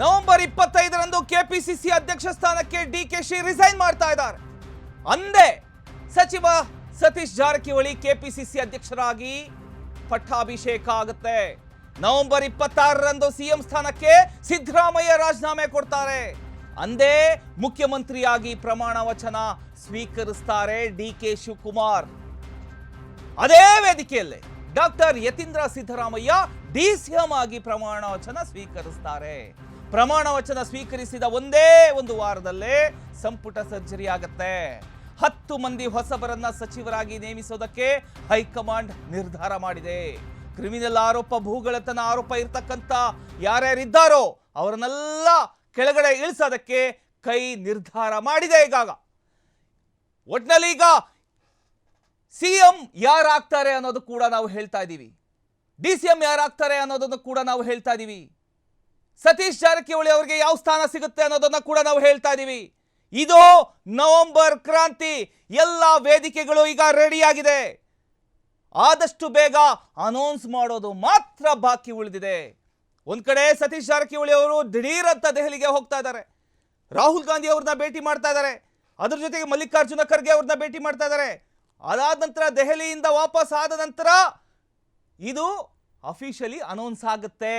November ಇಪ್ಪತ್ತೈದರಂದು KPCC ಅಧ್ಯಕ್ಷ ಸ್ಥಾನಕ್ಕೆ ಡಿ ಕೆ ಶಿ ರಿಸೈನ್ ಮಾಡ್ತಾ ಇದ್ದಾರೆ. ಅಂದೇ ಸಚಿವ ಸತೀಶ್ ಜಾರಕಿಹೊಳಿ ಕೆಪಿಸಿಸಿ ಅಧ್ಯಕ್ಷರಾಗಿ ಪಟ್ಟಾಭಿಷೇಕ ಆಗುತ್ತೆ. ನವೆಂಬರ್ ಇಪ್ಪತ್ತಾರರಂದು ಸಿಎಂ ಸ್ಥಾನಕ್ಕೆ ಸಿದ್ದರಾಮಯ್ಯ ರಾಜೀನಾಮೆ ಕೊಡ್ತಾರೆ. ಅಂದೇ ಮುಖ್ಯಮಂತ್ರಿಯಾಗಿ ಪ್ರಮಾಣ ವಚನ ಸ್ವೀಕರಿಸ್ತಾರೆ ಡಿ ಕೆ ಶಿವಕುಮಾರ್. ಅದೇ ವೇದಿಕೆಯಲ್ಲಿ doctor Yathindra Siddaramaiah D CM ಆಗಿ ಪ್ರಮಾಣ ವಚನ ಸ್ವೀಕರಿಸ್ತಾರೆ. ಪ್ರಮಾಣ ವಚನ ಸ್ವೀಕರಿಸಿದ ಒಂದೇ ಒಂದು ವಾರದಲ್ಲೇ ಸಂಪುಟ ಸರ್ಜರಿ ಆಗತ್ತೆ. ಹತ್ತು ಮಂದಿ ಹೊಸಬರನ್ನ ಸಚಿವರಾಗಿ ನೇಮಿಸೋದಕ್ಕೆ ಹೈಕಮಾಂಡ್ ನಿರ್ಧಾರ ಮಾಡಿದೆ. ಕ್ರಿಮಿನಲ್ ಆರೋಪ ಭೂಗಳತನ ಆರೋಪ ಇರ್ತಕ್ಕಂಥ ಯಾರ್ಯಾರಿದ್ದಾರೋ ಅವರನ್ನೆಲ್ಲ ಕೆಳಗಡೆ ಇಳಿಸೋದಕ್ಕೆ ಕೈ ನಿರ್ಧಾರ ಮಾಡಿದೆ ಈಗಾಗ. ಒಟ್ನಲ್ಲಿ ಈಗ ಸಿಎಂ ಯಾರಾಗ್ತಾರೆ ಅನ್ನೋದು ಕೂಡ ನಾವು ಹೇಳ್ತಾ ಇದ್ದೀವಿ. ಡಿ ಸಿ ಎಂ ಯಾರಾಗ್ತಾರೆ ಅನ್ನೋದನ್ನು ಕೂಡ ನಾವು ಹೇಳ್ತಾ ಇದ್ದೀವಿ. ಸತೀಶ್ ಜಾರಕಿಹೊಳಿ ಅವರಿಗೆ ಯಾವ ಸ್ಥಾನ ಸಿಗುತ್ತೆ ಅನ್ನೋದನ್ನ ಕೂಡ ನಾವು ಹೇಳ್ತಾ ಇದ್ದೀವಿ ಇದು ನವೆಂಬರ್ ಕ್ರಾಂತಿ, ಎಲ್ಲ ವೇದಿಕೆಗಳು ಈಗ ರೆಡಿಯಾಗಿದೆ ಆದಷ್ಟು ಬೇಗ ಅನೌನ್ಸ್ ಮಾಡೋದು ಮಾತ್ರ ಬಾಕಿ ಉಳಿದಿದೆ. ಒಂದ್ ಕಡೆ ಸತೀಶ್ ಜಾರಕಿಹೊಳಿ ಅವರು ದಿಢೀರಂತ ದೆಹಲಿಗೆ ಹೋಗ್ತಾ ಇದ್ದಾರೆ. ರಾಹುಲ್ ಗಾಂಧಿ ಅವ್ರನ್ನ ಭೇಟಿ ಮಾಡ್ತಾ ಇದ್ದಾರೆ. ಅದ್ರ ಜೊತೆಗೆ ಮಲ್ಲಿಕಾರ್ಜುನ ಖರ್ಗೆ ಅವ್ರನ್ನ ಭೇಟಿ ಮಾಡ್ತಾ ಇದ್ದಾರೆ. ಅದಾದ ನಂತರ ದೆಹಲಿಯಿಂದ ವಾಪಸ್ ಆದ ನಂತರ ಇದು ಅಫಿಷಿಯಲಿ ಅನೌನ್ಸ್ ಆಗುತ್ತೆ.